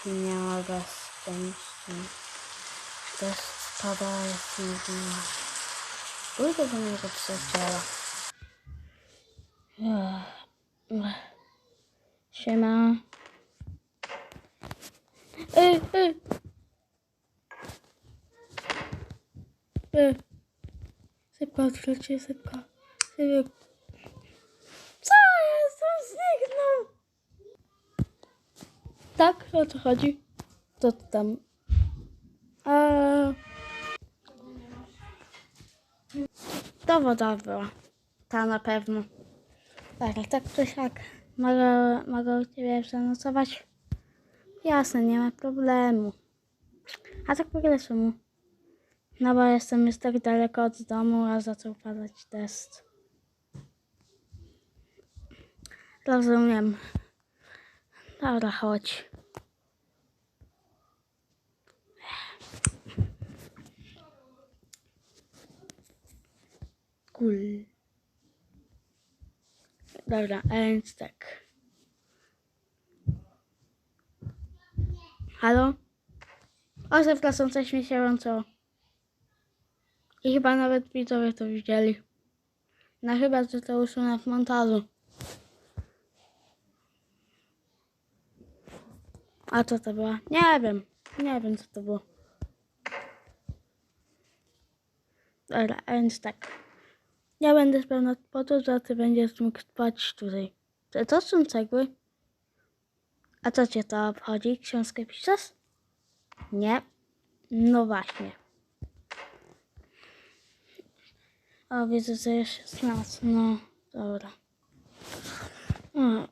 Z tym. To jest spada, nudna. Pójdę do mojego przyjaciela. Siema. Ej, ej. Ej. Szybko odkrycie, szybko. Szybko. Co jest? On zniknął. Tak? O co chodzi? Co to tam? A... To woda była. Ta na pewno. Tak, ale tak czy siak. Mogę, mogę u Ciebie przenocować? Jasne, nie ma problemu. A tak w ogóle czemu? No bo jestem już tak daleko od domu, a zaczął padać deszcz. Rozumiem. Dobra, chodź. Cool. Dobra, a więc tak. Halo? O, przepraszam, coś mi się łączyło. I chyba nawet widzowie to widzieli. No chyba, że to usunę w montażu. A co to było? Nie wiem. Nie wiem, co to było. Dobra, a więc tak. Ja będę spał nad podłodze, a ty będziesz mógł spać tutaj. To, to są cegły? A co cię to obchodzi? Książkę piszesz? Nie. No właśnie. O, widzę, że jeszcze noc. No, dobra. Mm.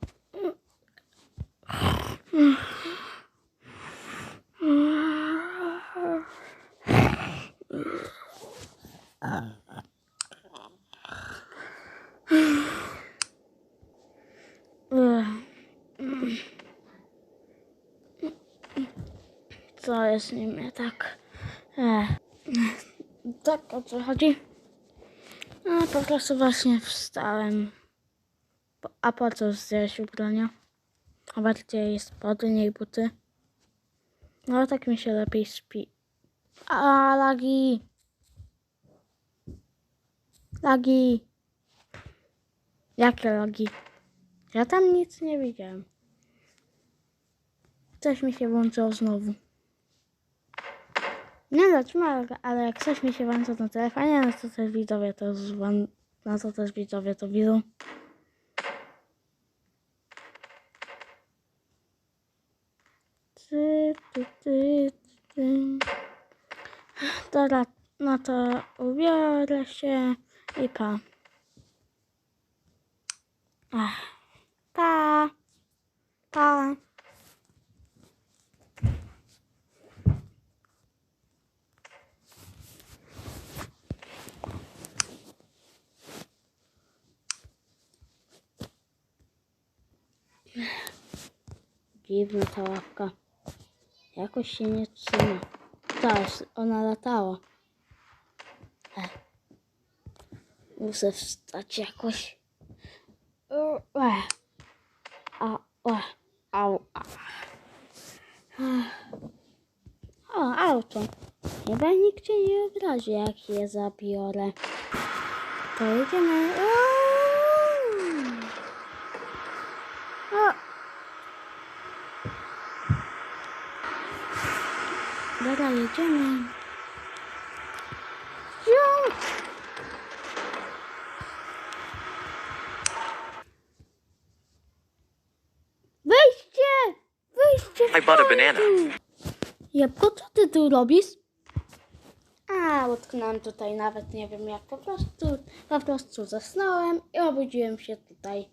Co jest nie tak? Ech. Tak, o co chodzi? A po prostu właśnie wstałem. A po co zdjąłeś ubrania? A bardziej spodnie i buty. No tak mi się lepiej śpi. A lagi! Lagi! Jakie lagi? Ja tam nic nie widziałem. Coś mi się włączyło znowu. Nie zatrzymaj, ale jak coś mi się włączy na telefonie, no to też widzowie to zwan... no to też widzowie to widzą. Ty, ty, ty, ty. Dobra, no to ubiorę się i pa. Ach, pa. Pa. Dziwna ta łapka. Jakoś się nie trzyma. Teraz ona latała. E. Muszę wstać jakoś. E. O, auto. Chyba nikt cię nie obrazi, jak je zabiorę. To jedziemy. Uuu. O. Dobra, jedziemy. Jo! Wyjście! Wyjście! I bought a banana. Jabłko, co ty tu robisz? A, utknąłem tutaj, nawet nie wiem jak, po prostu, po prostu zasnąłem i obudziłem się tutaj.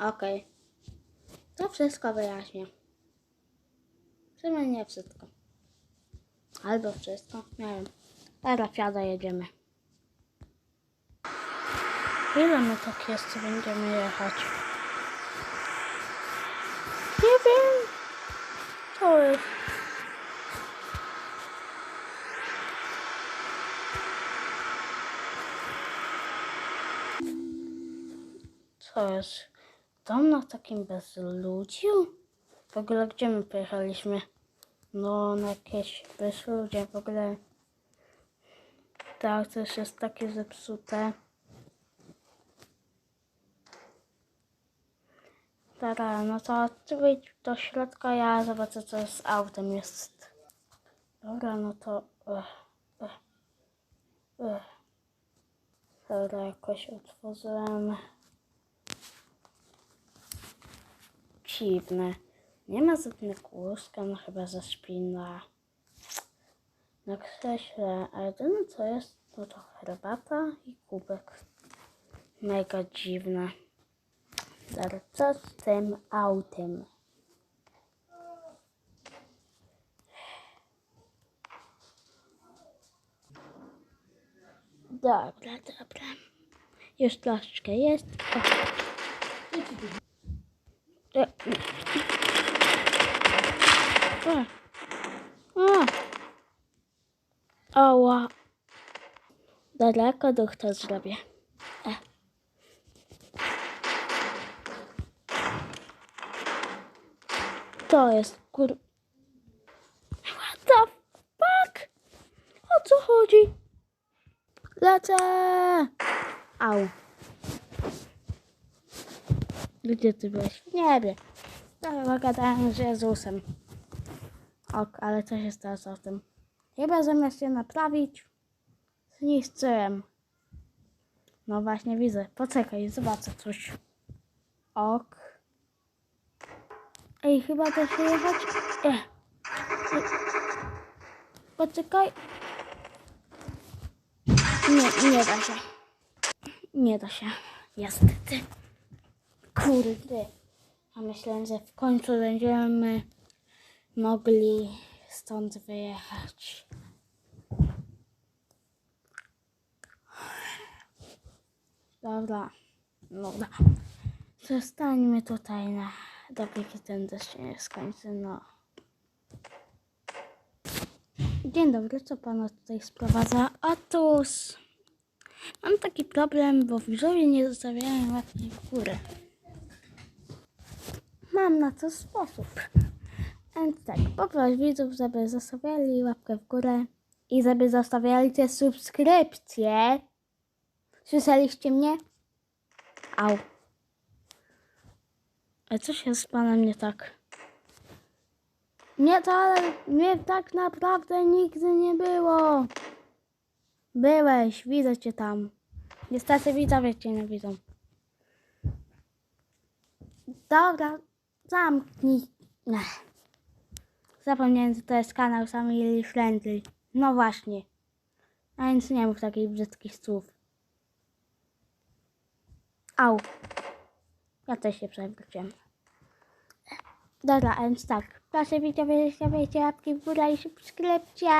Okej. To wszystko wyjaśnię. W sumie nie wszystko. Albo wszystko, nie wiem. Teraz wsiada, jedziemy. Ile my tak jeszcze będziemy jechać? Nie wiem. To jest. Co jest? Dom na takim bezludziu? W ogóle gdzie my pojechaliśmy? No, na jakieś ludzie w ogóle. Tak, też jest takie zepsute. Dobra, no to ty wyjdź do środka, ja zobaczę co z autem jest. Dobra, no to... Ech, ech, ech. Dobra, jakoś otworzyłem. Dziwne. Nie ma żadnego łóżka, no chyba zaspina. Na krześle, a jedyne co jest, no to herbata i kubek. Mega dziwne. Zaraz, co z tym autem? Dobra, dobra. Już troszeczkę jest. O. E. A. Ała. Daleko duch to zrobię. E. To jest kur... What the fuck? O co chodzi? Lecę! Au. Gdzie ty byłeś? Nie wiem. Chyba gadałem z Jezusem. Ok, ale co się stało z tym? Chyba zamiast się naprawić, zniszczyłem. No właśnie widzę. Poczekaj, zobaczę coś. Ok. Ej, chyba da się jechać. Ech. Poczekaj. Nie, nie da się. Nie da się. Niestety. Kurde. A myślałem, że w końcu będziemy mogli stąd wyjechać. Dobra. Dobra. Zostańmy tutaj na dopóki ten deszcz nie skończy, no. Dzień dobry, co pana tutaj sprowadza? Otóż mam taki problem, bo widzowie nie zostawiają łapki w górę. Mam na to sposób. Więc tak, poproś widzów, żeby zostawiali łapkę w górę i żeby zostawiali te subskrypcje. Słyszeliście mnie? Au. A co się z panem nie tak? Nie, to ale mnie tak naprawdę nigdy nie było. Byłeś, widzę cię tam. Niestety widzowie cię nie widzą. Dobra, zamknij. Ech. Zapomniałem, że to jest kanał Family Friendly. No właśnie. A więc nie mów takich brzydkich słów. Au. Ja też się przewróciłem. Dobra, a więc tak. Proszę widzowie, zostawiajcie łapki w górę i subskrypcje.